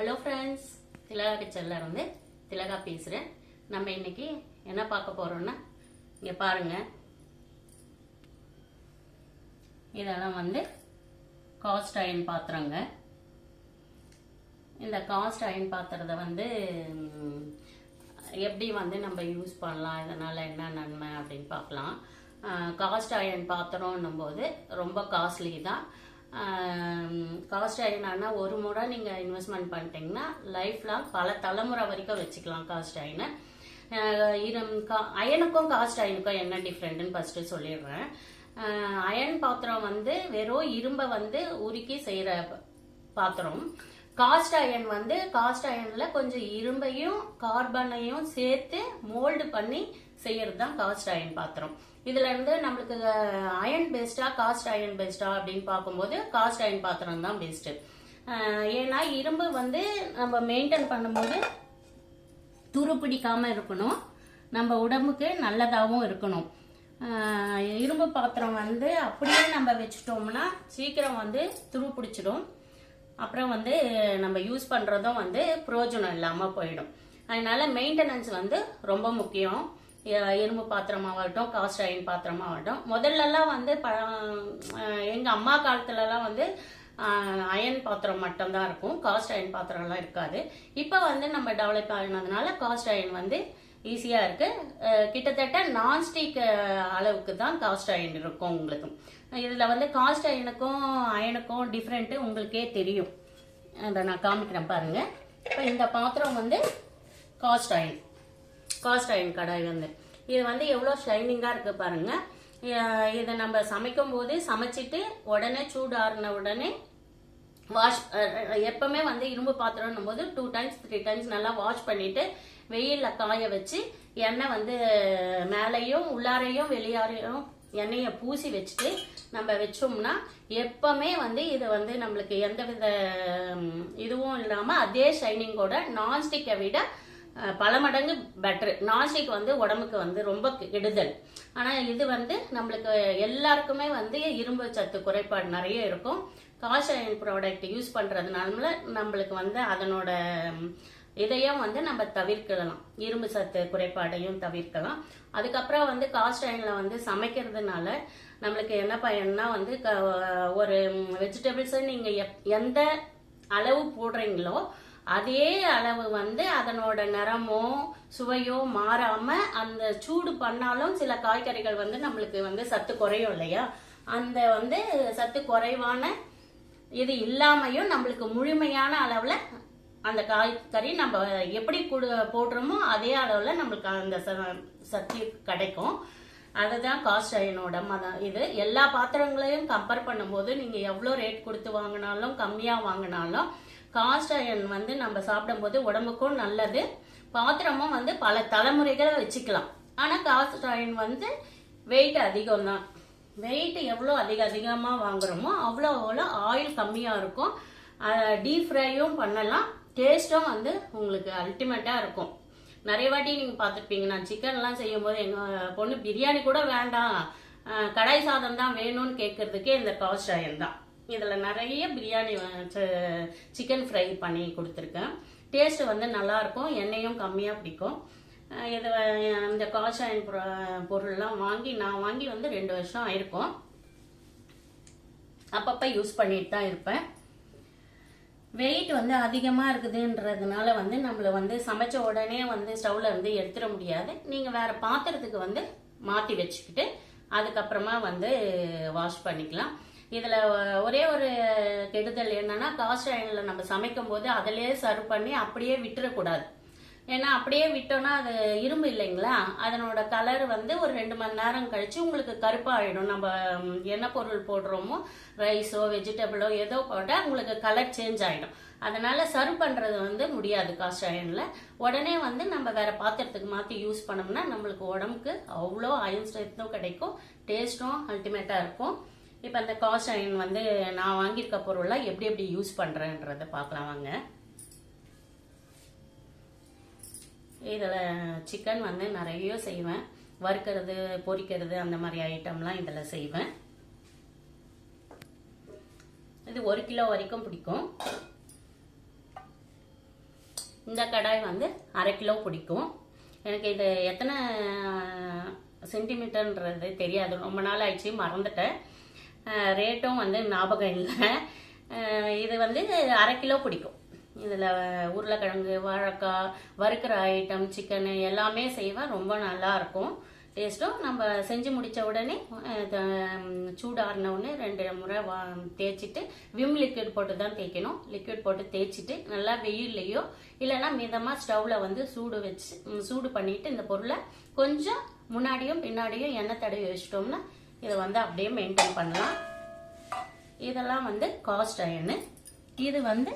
Hello friends திலகா கிச்சனில் இருந்து திலகா பேசுகிறேன் நம்ம இன்னைக்கு என்ன பார்க்க போகிறோம்னா இங்கே பாருங்க. இதெல்லாம் வந்து காஸ்ட் அயன் பாத்திரங்க. இந்த காஸ்ட் அயன் பாத்திரத்தை வந்து எப்படி வந்து நம்ம யூஸ் பண்ணலாம் இதனால் என்ன நன்மை அப்படின்னு பார்க்கலாம். காஸ்ட் அயன் பாத்திரம்னும் போது ரொம்ப காஸ்ட்லி தான். காஸ்ட் அயனானா ஒரு முறை நீங்கள் இன்வெஸ்ட்மெண்ட் பண்ணிட்டீங்கன்னா லைஃப் லாங் பல தலைமுறை வரைக்கும் வச்சுக்கலாம் காஸ்ட் அயனை கா அயனுக்கும் காஸ்ட் அயனுக்கும் என்ன டிஃப்ரெண்ட்டுன்னு ஃபஸ்ட்டு சொல்லிடுறேன். அயன் பாத்திரம் வந்து வெறும் இரும்பை வந்து உருக்கி செய்கிற பாத்திரம். காஸ்ட் அயன் வந்து காஸ்ட் அயன்ல கொஞ்சம் இரும்பையும் கார்பனையும் சேர்த்து மோல்டு பண்ணி செய்யறது தான் காஸ்ட் அயன் பாத்திரம். இதுல இருந்து நம்மளுக்கு அயன் பெஸ்டா காஸ்ட் அயன் பெஸ்டா அப்படின்னு பார்க்கும்போது காஸ்ட் அயன் பாத்திரம் தான் பெஸ்ட் ஏன்னா இரும்பு வந்து நம்ம மெயின்டைன் பண்ணும்போது துரு பிடிக்காம இருக்கணும். நம்ம உடம்புக்கு நல்லதாகவும் இருக்கணும். இரும்பு பாத்திரம் வந்து அப்படியே நம்ம வச்சுட்டோம்னா சீக்கிரம் வந்து துரு பிடிச்சிடும் அப்புறம் வந்து நம்ம யூஸ் பண்ணுறதும் வந்து பிரயோஜனம் இல்லாமல் போயிடும். அதனால மெயின்டெனன்ஸ் வந்து ரொம்ப முக்கியம். இரும்பு பாத்திரமாகட்டும் காஸ்ட் அயன் பாத்திரமாகட்டும் முதல்லலாம் வந்து ப எங்கள் அம்மா காலத்துலலாம் வந்து அயன் பாத்திரம் மட்டும்தான் இருக்கும். காஸ்ட் அயன் பாத்திரம்லாம் இருக்காது. இப்போ வந்து நம்ம டெவலப் ஆகினதுனால காஸ்ட் அயன் வந்து ஈஸியாக இருக்குது கிட்டத்தட்ட நான்ஸ்டிக் அளவுக்கு தான் காஸ்ட் அயன் இருக்கும் உங்களுக்கு. இதில் வந்து காஸ்ட் அயனுக்கும் அயனுக்கும் டிஃப்ரெண்ட்டு உங்களுக்கே தெரியும். அதை நான் காமிக்கிறேன் பாருங்கள் இப்போ இந்த பாத்திரம் வந்து காஸ்ட் அயன் காஸ்ட் அயன் கடாய் வந்து. இது வந்து எவ்வளோ ஷைனிங்காக இருக்குது பாருங்கள் இதை நம்ம சமைக்கும் போது சமைச்சிட்டு உடனே சூடாறின உடனே வாஷ் எப்பவுமே வந்து இரும்பு பாத்திரம்னும் போது டூ டைம்ஸ் த்ரீ டைம்ஸ் நல்லா வாஷ் பண்ணிட்டு வெயிலில் காய வச்சு எண்ணெய் வந்து மேலேயும் உள்ளாரையும் வெளியாரையும் எண்ணெயை பூசி வச்சுட்டு நம்ம வச்சோம்னா எப்பவுமே வந்து இது வந்து நம்மளுக்கு எந்த வித இதுவும் இல்லாமல் அதே ஷைனிங்கோட நான்ஸ்டிக்கை விட பல மடங்கு பெட்ரு நான்ஸ்டிக் வந்து உடம்புக்கு வந்து ரொம்ப கெடுதல். ஆனால் இது வந்து நம்மளுக்கு எல்லாருக்குமே வந்து இரும்பு சத்து குறைபாடு நிறைய இருக்கும். காஷ் அயன் ப்ராடக்ட் யூஸ் பண்ணுறதுனால நம்மளுக்கு வந்து அதனோட இதையும் வந்து நம்ம தவிர்க்கலாம். இரும்பு சத்து குறைபாடையும் தவிர்க்கலாம். அதுக்கப்புறம் வந்து காஸ்ட் அயனில் வந்து சமைக்கிறதுனால நம்மளுக்கு என்ன பயன்னா வந்து க- ஒரு வெஜிடபிள்ஸை நீங்கள் எப்- எந்த அளவு போடுறீங்களோ அதே அளவு வந்து அதனோட நிறமோ சுவையோ மாறாம அந்த சூடு பண்ணாலும் சில காய்கறிகள் வந்து நம்மளுக்கு வந்து சத்து குறையும் இல்லையா? அந்த வந்து சத்து குறைவான இது இல்லாமையும் நம்மளுக்கு முழுமையான அளவுல அந்த காய்கறி நம்ம எப்படி குடு போடுறோமோ அதே அளவுல நம்மளுக்கு அந்த ச- சக்தி கிடைக்கும். அதுதான் காஸ்ட் அயனோட மதம் இது. எல்லா பாத்திரங்களையும் கம்பேர் பண்ணும்போது நீங்க எவ்வளோ ரேட் கொடுத்து வாங்கினாலும் கம்மியா வாங்கினாலும் காஸ்ட் அயன் வந்து நம்ம சாப்பிடும்போது உடம்புக்கும் நல்லது. பாத்திரமும் வந்து பல தலைமுறைகளை வச்சுக்கலாம். ஆனால் காஸ்ட் அயன் வந்து வெயிட் அதிகம் தான் வெயிட் எவ்வளோ அதிக அதிகமாக வாங்குறோமோ அவ்வளோ அவ்வளோ ஆயில் கம்மியாக இருக்கும். டீப் ஃப்ரையும் பண்ணலாம். டேஸ்ட்டும் வந்து உங்களுக்கு அல்டிமேட்டாக இருக்கும். நிறைய வாட்டி நீங்கள் பார்த்துருப்பீங்க நான் சிக்கன்லாம் செய்யும்போது எங்கள் பொண்ணு பிரியாணி கூட வேண்டாம். கடாய் சாதம் தான் வேணும்னு கேட்கறதுக்கே இந்த காஸ்ட் அயன் தான். இதில் நிறைய பிரியாணி சிக்கன் ஃப்ரை பண்ணி கொடுத்துருக்கேன். டேஸ்ட் வந்து நல்லா இருக்கும் எண்ணெயும் கம்மியாக பிடிக்கும். இது இந்த காஷாயன் பொ- பொருள்லாம் வாங்கி நான் வாங்கி வந்து ரெண்டு வருஷம் ஆயிருக்கும். அப்பப்போ யூஸ் பண்ணிட்டு தான் இருப்பேன். வெயிட் வந்து அதிகமாக இருக்குதுன்றதுனால வந்து நம்மளை வந்து சமைச்ச உடனே வந்து ஸ்டவ்ல இருந்து எடுத்துட முடியாது. நீங்கள் வேற பாத்திரத்துக்கு வந்து மாற்றி வச்சுக்கிட்டு அதுக்கப்புறமா வந்து வாஷ் பண்ணிக்கலாம். இதில் ஒரே ஒரு கெடுதல் என்னன்னா காஸ்ட் அயனில் நம்ம சமைக்கும் போது அதிலே சர்வ் பண்ணி அப்படியே விட்டுறக்கூடாது. ஏன்னா அப்படியே விட்டோம்னா அது இரும்பு இல்லைங்களா? அதனோட கலர் வந்து ஒரு ரெண்டு மணி நேரம் கழிச்சு உங்களுக்கு கருப்பாயிடும். நம்ம என்ன பொருள் போடுறோமோ ரைஸோ வெஜிடபிளோ ஏதோ போட்டால் உங்களுக்கு கலர் சேஞ்ச் ஆயிடும். அதனால சர்வ் பண்றது வந்து முடியாது காஸ்ட் அயன்ல உடனே வந்து நம்ம வேற பாத்திரத்துக்கு மாத்தி யூஸ் பண்ணோம்னா நம்மளுக்கு உடம்புக்கு அவ்வளோ அயன் ஸ்ட்ரென்த்தும் கிடைக்கும். டேஸ்ட்டும் அல்டிமேட்டா இருக்கும். இப்போ அந்த காஸ்ட் அயன் வந்து நான் வாங்கியிருக்க பொருள்லாம் எப்படி எப்படி யூஸ் பண்றேன்றதை பார்க்கலாம் வாங்க. இதில் சிக்கன் வந்து நிறைய செய்வேன். வறுக்கிறது பொரிக்கிறது அந்த மாதிரி ஐட்டம்லாம் இதில் செய்வேன். இது ஒரு கிலோ வரைக்கும் பிடிக்கும். இந்த கடாய் வந்து அரை கிலோ பிடிக்கும். எனக்கு இது எத்தனை சென்டிமீட்டர்ன்றது தெரியாது. ரொம்ப நாள் ஆயிடுச்சு மறந்துட்டேன். ரேட்டும் வந்து ஞாபகம் இல்லை. இது வந்து அரை கிலோ பிடிக்கும். இதில் உருளைக்கிழங்கு வாழைக்காய் வறுக்கிற ஐட்டம் சிக்கனு எல்லாமே செய்வேன் ரொம்ப நல்லா இருக்கும். டேஸ்ட்டும் நம்ம செஞ்சு முடித்த உடனே த- சூடாறின உடனே ரெண்டு முறை வா தேய்ச்சிட்டு விம் லிக்விட் போட்டு தான் தேய்க்கணும். லிக்விட் போட்டு தேய்ச்சிட்டு நல்லா வெயில்லையோ இல்லைன்னா மிதமாக ஸ்டவ்வில் வந்து சூடு வச்சு சூடு பண்ணிட்டு இந்த பொருளை கொஞ்சம் முன்னாடியும் பின்னாடியும் எண்ணெய் தடவி வச்சிட்டோம்னா இதை வந்து அப்படியே மெயின்டைன் பண்ணலாம். இதெல்லாம் வந்து காஸ்ட் அயனு இது வந்து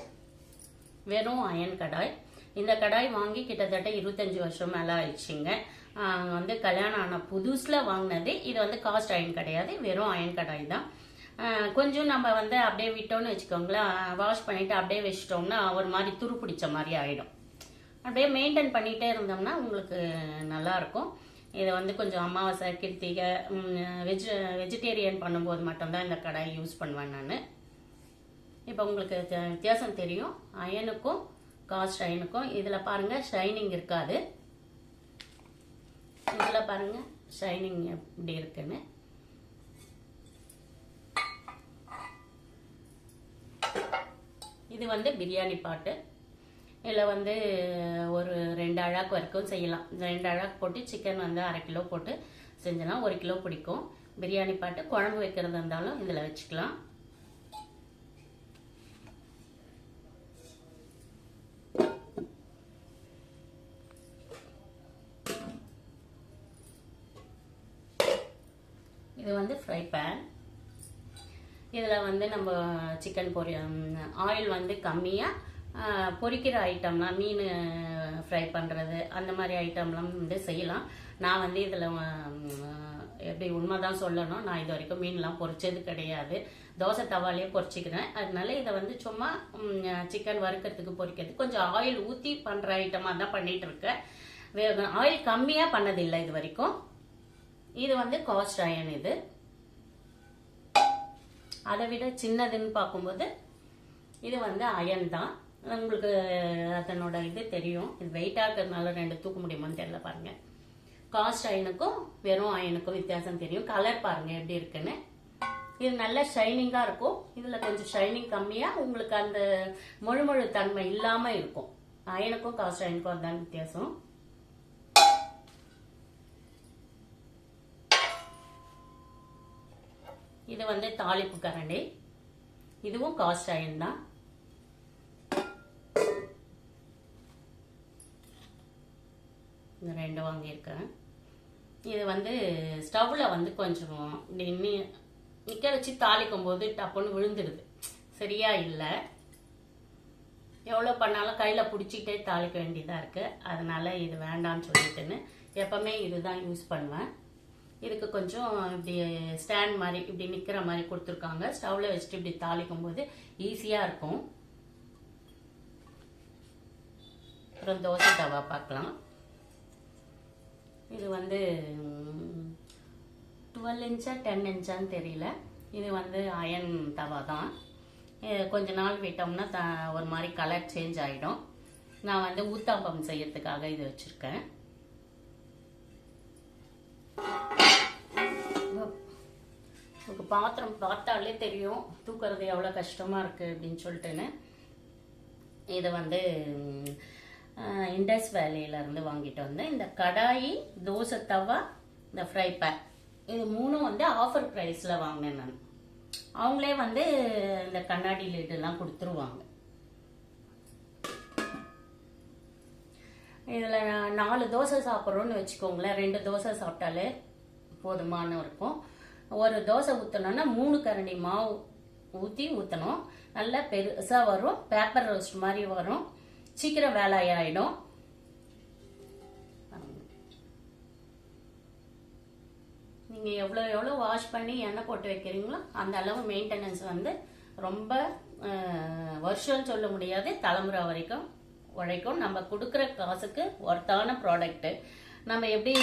வெறும் அயன் கடாய். இந்த கடாய் வாங்கி கிட்டத்தட்ட இருபத்தஞ்சி வருஷம் மேலே ஆயிடுச்சுங்க. வந்து கல்யாணம் ஆன புதுசில் வாங்கினது இது வந்து காஸ்ட் அயன் கிடையாது வெறும் அயன் கடாய் தான். கொஞ்சம் நம்ம வந்து அப்படியே விட்டோம்னு வச்சுக்கோங்களேன். வாஷ் பண்ணிவிட்டு அப்படியே வச்சிட்டோம்னா ஒரு மாதிரி துரு பிடிச்ச மாதிரி ஆகிடும் அப்படியே மெயின்டைன் பண்ணிகிட்டே இருந்தோம்னா உங்களுக்கு நல்லாயிருக்கும் இதை வந்து கொஞ்சம் அமாவாசை கிருத்திகை வெஜ் வெஜிடேரியன் பண்ணும்போது மட்டும்தான் இந்த கடாய் யூஸ் பண்ணுவேன் நான். இப்போ உங்களுக்கு வித்தியாசம் தெரியும். அயனுக்கும் காஸ்ட் அயனுக்கும் இதில் பாருங்கள் ஷைனிங் இருக்காது. இதில் பாருங்கள் ஷைனிங் எப்படி இருக்குன்னு. இது வந்து பிரியாணி பாட்டு. இதில் வந்து ஒரு ரெண்டு அழாக்கு வரைக்கும் செய்யலாம். ரெண்டு அழாக்கு போட்டு சிக்கன் வந்து அரை கிலோ போட்டு செஞ்சோன்னா ஒரு கிலோ பிடிக்கும். பிரியாணி பாட்டு குழம்பு வைக்கிறதா இருந்தாலும் இதில் வச்சுக்கலாம். இது வந்து ஃப்ரை பேன் இதில் வந்து நம்ம சிக்கன் பொரி ஆயில் வந்து கம்மியாக பொரிக்கிற ஐட்டம்லாம் மீன் ஃப்ரை பண்ணுறது அந்த மாதிரி ஐட்டம்லாம் வந்து செய்யலாம். நான் வந்து இதில் எப்படி உண்மை தான் சொல்லணும். நான் இது வரைக்கும் மீன்லாம் பொரிச்சது கிடையாது. தோசை தவாலே பொரிச்சிக்கிறேன் அதனால இதை வந்து சும்மா சிக்கன் வறுக்கிறதுக்கு பொரிக்கிறது கொஞ்சம் ஆயில் ஊற்றி பண்ணுற ஐட்டமாக தான் பண்ணிட்டு இருக்கேன். ஆயில் கம்மியாக பண்ணதில்லை இது வரைக்கும். இது வந்து காஸ்ட் அயன் இது. அதை விட சின்னதுன்னு பார்க்கும்போது இது வந்து அயன் தான். உங்களுக்கு அதனோட இது தெரியும். இது வெயிட்டாக இருக்கிறதுனால ரெண்டு தூக்க முடியுமான்னு தெரியல பாருங்க. காஸ்ட் அயனுக்கும் வெறும் அயனுக்கும் வித்தியாசம் தெரியும். கலர் பாருங்க எப்படி இருக்குன்னு. இது நல்ல ஷைனிங்காக இருக்கும். இதில் கொஞ்சம் ஷைனிங் கம்மியாக உங்களுக்கு அந்த முழுமொழு தன்மை இல்லாமல் இருக்கும். அயனுக்கும் காஸ்ட் அயனுக்கும் அதுதான் வித்தியாசம். இது வந்து தாளிப்பு கரண்டி. இதுவும் காஸ்ட் அயன் தான் இந்த ரெண்டு வாங்கியிருக்கேன் இது வந்து ஸ்டவ்வில் வந்து கொஞ்சம் இப்படி நிற்க வச்சு தாளிக்கும் போது டப்புன்னு விழுந்துடுது. சரியா இல்லை. எவ்வளோ பண்ணாலும் கையில் பிடிச்சிக்கிட்டே தாளிக்க வேண்டியதாக இருக்குது அதனால் இது வேண்டாம்னு சொல்லிட்டுன்னு எப்போவுமே இதுதான் யூஸ் பண்ணுவேன். இதுக்கு கொஞ்சம் இப்படி ஸ்டாண்ட் மாதிரி இப்படி நிற்கிற மாதிரி கொடுத்துருக்காங்க. ஸ்டவ்வில் வச்சுட்டு இப்படி தாளிக்கும் போது ஈஸியாக இருக்கும். அப்புறம் தோசை தவா பார்க்கலாம். இது வந்து டுவெல் இன்ச்சா டென் இன்ச்சான்னு தெரியல. இது வந்து அயன் தவா தான். கொஞ்ச நாள் விட்டோம்னா த ஒரு மாதிரி கலர் சேஞ்ச் ஆகிடும் நான் வந்து ஊத்தாப்பம் செய்யறதுக்காக இது வச்சுருக்கேன். உங்களுக்கு பாத்திரம் பார்த்தாலே தெரியும். தூக்குறது எவ்வளோ கஷ்டமாக இருக்குது அப்படின்னு சொல்லிட்டுன்னு. இதை வந்து இண்டஸ் வேலையிலேருந்து வாங்கிட்டு வந்தேன். இந்த கடாயி தோசை தவா இந்த ஃப்ரை பேன் இது மூணும் வந்து ஆஃபர் ப்ரைஸில் வாங்கினேன் நான். அவங்களே வந்து இந்த கண்ணாடி லீடெல்லாம் கொடுத்துருவாங்க. இதில் நாலு தோசை சாப்பிட்றோன்னு வச்சுக்கோங்களேன். ரெண்டு தோசை சாப்பிட்டாலே போதுமான இருக்கும். ஒரு தோசை ஊற்றணும்னா மூணு கரண்டி மாவு ஊற்றி ஊற்றணும் நல்லா பெருசாக வரும். பேப்பர் ரோஸ்ட் மாதிரி வரும். சீக்கிரம் வேலை ஆயிடும். நீங்கள் எவ்வளோ எவ்வளோ வாஷ் பண்ணி எண்ணெய் போட்டு வைக்கிறீங்களோ அந்த அளவு மெயின்டெனன்ஸ் வந்து ரொம்ப வருஷம் சொல்ல முடியாது. தலைமுறை வரைக்கும் உழைக்கும் நம்ம கொடுக்குற காசுக்கு ஒர்த்தான ப்ராடக்ட்டு நம்ம எப்படி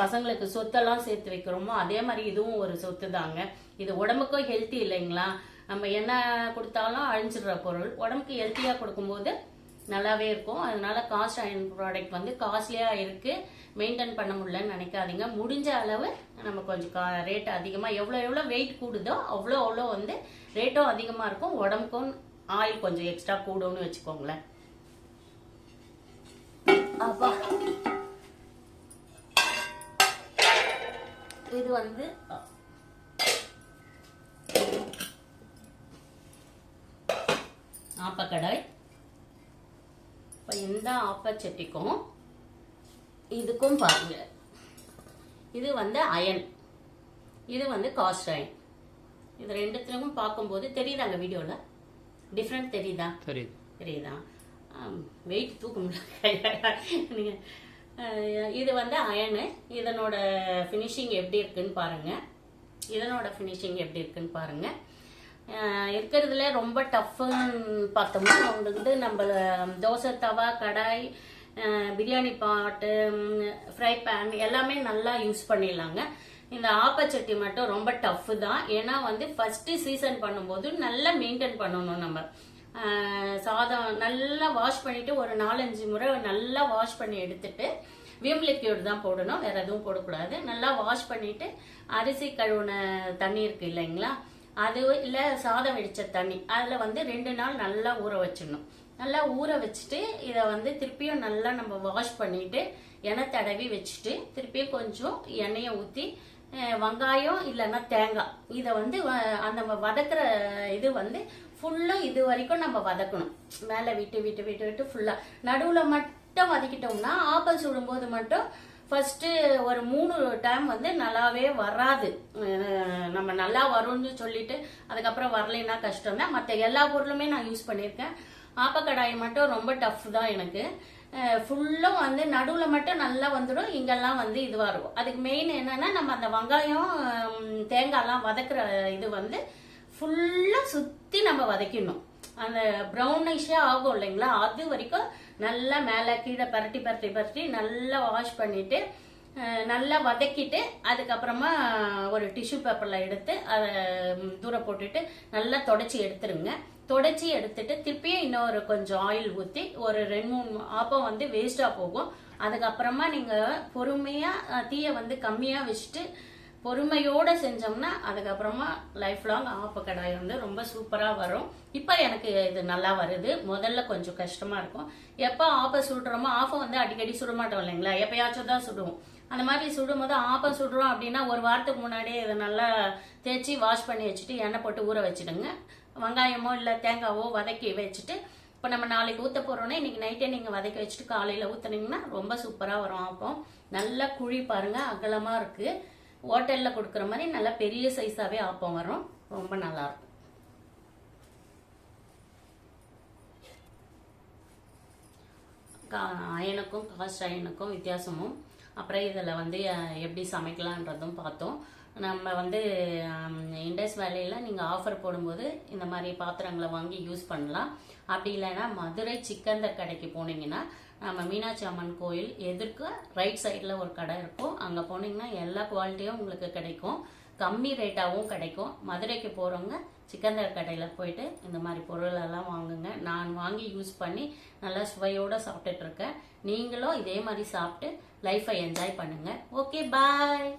பசங்களுக்கு சொத்தெல்லாம் சேர்த்து வைக்கிறோமோ அதே மாதிரி இதுவும் ஒரு சொத்து தாங்க இது உடம்புக்கும் ஹெல்த்தி இல்லைங்களா? நம்ம என்ன கொடுத்தாலும் அழிஞ்சிடுற பொருள். உடம்புக்கு ஹெல்த்தியாக கொடுக்கும்போது நல்லாவே இருக்கும். அதனால காஸ்ட் அயன் ப்ராடக்ட் வந்து காஸ்ட்லியாக இருக்குது மெயின்டைன் பண்ண முடியலன்னு நினைக்காதீங்க. முடிஞ்ச அளவு நம்ம கொஞ்சம் கா ரேட் அதிகமாக எவ்வளோ எவ்வளோ வெயிட் கூடுதோ அவ்வளோ அவ்வளோ வந்து ரேட்டும் அதிகமாக இருக்கும். உடம்புக்கும் ஆயில் கொஞ்சம் எக்ஸ்ட்ரா கூடும்னு வச்சுக்கோங்களேன். அப்பா. இது வந்து ஆப்பக்கடாய் இந்த ஆப்பச்சட்டிக்கும் இதுக்கும் பாருங்க. இது வந்து அயன். இது வந்து காஸ்ட் அயன். இது ரெண்டுத்துலயும் பார்க்கும்போது தெரியுதாங்க வீடியோவில் டிஃப்ரெண்ட் தெரியுதா? தெரியுது. தெரியுதா? வெயிட் தூக்க முடியல இது வந்து அயனு. இதனோட ஃபினிஷிங் எப்படி இருக்குன்னு பாருங்க. இதனோட ஃபினிஷிங் எப்படி இருக்குன்னு பாருங்க. அஹ், இருக்கிறதுல ரொம்ப டஃப்புன்னு பார்த்தோம்னா வந்து நம்ம தோசை தவா கடாய் பிரியாணி பாட்டு ஃப்ரை பேன் எல்லாமே நல்லா யூஸ் பண்ணிடலாங்க. இந்த ஆப்பச்சட்டி மட்டும் ரொம்ப டஃப் தான். ஏன்னா வந்து ஃபஸ்ட்டு சீசன் பண்ணும்போது நல்லா மெயின்டைன் பண்ணணும் நம்ம. சாதம் நல்லா வாஷ் பண்ணிட்டு ஒரு நாலஞ்சு முறை நல்லா வாஷ் பண்ணி எடுத்துட்டு விம் லிக்யூட் தான் போடணும். வேற எதுவும் போடக்கூடாது. நல்லா வாஷ் பண்ணிட்டு அரிசி கழுவுன தண்ணி இருக்கு இல்லைங்களா? அது இல்லை சாதம் வெடிச்ச தண்ணி. அதில் வந்து ரெண்டு நாள் நல்லா ஊற வச்சிடணும். நல்லா ஊற வச்சுட்டு இதை வந்து திருப்பியும் நல்லா நம்ம வாஷ் பண்ணிட்டு எண்ணெய் தடவி வச்சுட்டு திருப்பியும் கொஞ்சம் எண்ணெயை ஊற்றி வெங்காயம் இல்லைன்னா தேங்காய். இதை வந்து வ- அந்த நம்ம வதக்குற இது வந்து ஃபுல்லாக இது வரைக்கும் நம்ம வதக்கணும். மேலே விட்டு விட்டு விட்டு விட்டு ஃபுல்லாக நடுவில் மட்டும் வதக்கிட்டோம்னா ஆப்பல் சுடும்போது மட்டும் ஃபர்ஸ்ட் ஒரு மூணு டைம் வந்து நல்லாவே வராது. நம்ம நல்லா வரும்னு சொல்லிட்டு அதுக்கப்புறம் வரலைன்னா கஷ்டம் தான் மற்ற எல்லா பொருளுமே நான் யூஸ் பண்ணியிருக்கேன். ஆப்பக்கடாய் மட்டும் ரொம்ப டஃப் தான் எனக்கு. ஃபுல்லும் வந்து நடுவில் மட்டும் நல்லா வந்துடும். இங்கெல்லாம் வந்து இதுவாக இருக்கும். அதுக்கு மெயின் என்னன்னா நம்ம அந்த வெங்காயம் தேங்காய்லாம் வதக்குற இது வந்து ஃபுல்லாக சுற்றி நம்ம வதக்கிடணும். அந்த ப்ரௌனிஷாக ஆகும் இல்லைங்களா? அது வரைக்கும் நல்லா மேலே கீழே பரட்டி பரட்டி பரட்டி நல்லா வாஷ் பண்ணிவிட்டு நல்லா வதக்கிட்டு அதுக்கப்புறமா ஒரு டிஷ்யூ பேப்பரில் எடுத்து அதை தூரம் தூர போட்டுட்டு நல்லா தொடச்சி எடுத்துருங்க. தொடச்சி எடுத்துட்டு திருப்பியும் இன்னொரு கொஞ்சம் ஆயில் ஊற்றி ஒரு ரெண்டு மூணு ஆப்பம் வந்து வேஸ்ட்டாக போகும். அதுக்கப்புறமா நீங்கள் பொறுமையாக தீயை வந்து கம்மியாக வச்சுட்டு பொறுமையோடு செஞ்சோம்னா அதுக்கப்புறமா லைஃப் லாங் ஆப்ப கடாய் வந்து ரொம்ப சூப்பராக வரும். இப்போ எனக்கு இது நல்லா வருது. முதல்ல கொஞ்சம் கஷ்டமாக இருக்கும். எப்போ ஆப்பை சுடுறோமோ ஆப்பை வந்து அடிக்கடி சுட மாட்டோம் இல்லைங்களா? எப்பயாச்சும் தான் சுடுவோம். அந்த மாதிரி சுடும்போது ஆப்பை சுடுறோம் அப்படின்னா ஒரு வாரத்துக்கு முன்னாடியே இதை நல்லா தேய்ச்சி வாஷ் பண்ணி வச்சுட்டு எண்ணெய் போட்டு ஊற வச்சிடுங்க. வெங்காயமோ இல்லை தேங்காவோ வதக்கி வச்சுட்டு இப்போ நம்ம நாளைக்கு ஊற்ற போகிறோன்னே இன்னைக்கு நைட்டே நீங்கள் வதக்கி வச்சுட்டு காலையில் ஊற்றுனீங்கன்னா ரொம்ப சூப்பராக வரும் ஆப்பம். நல்லா குழி பாருங்கள் அகலமாக இருக்குது ஹோட்டலில் கொடுக்குற மாதிரி நல்லா பெரிய சைஸாகவே ஆப்பம் வரும். ரொம்ப நல்லா இருக்கும். கா- அயனுக்கும் காஸ்ட் அயனுக்கும் வித்தியாசமும். அப்புறம் இதில் வந்து எப்படி சமைக்கலான்றதும் பார்த்தோம். நம்ம வந்து இண்டஸ் வேலையில் நீங்கள் ஆஃபர் போடும்போது இந்த மாதிரி பாத்திரங்களை வாங்கி யூஸ் பண்ணலாம். அப்படி இல்லைன்னா மதுரை சிக்கந்தர் கடைக்கு போனீங்கன்னா நம்ம மீனாட்சி அம்மன் கோயில் எதிர்க்க ரைட் சைடில் ஒரு கடை இருக்கும். அங்கே போனீங்கன்னா எல்லா குவாலிட்டியும் உங்களுக்கு கிடைக்கும். கம்மி ரேட்டாகவும் கிடைக்கும். மதுரைக்கு போகிறவங்க சிக்கந்தர் கடையில் போயிட்டு இந்த மாதிரி பொருளெல்லாம் வாங்குங்க. நான் வாங்கி யூஸ் பண்ணி நல்லா சுவையோடு சாப்பிட்டுட்டு இருக்கேன். நீங்களும் இதே மாதிரி சாப்பிட்டு லைஃப்பை என்ஜாய் பண்ணுங்கள் ஓகே பாய்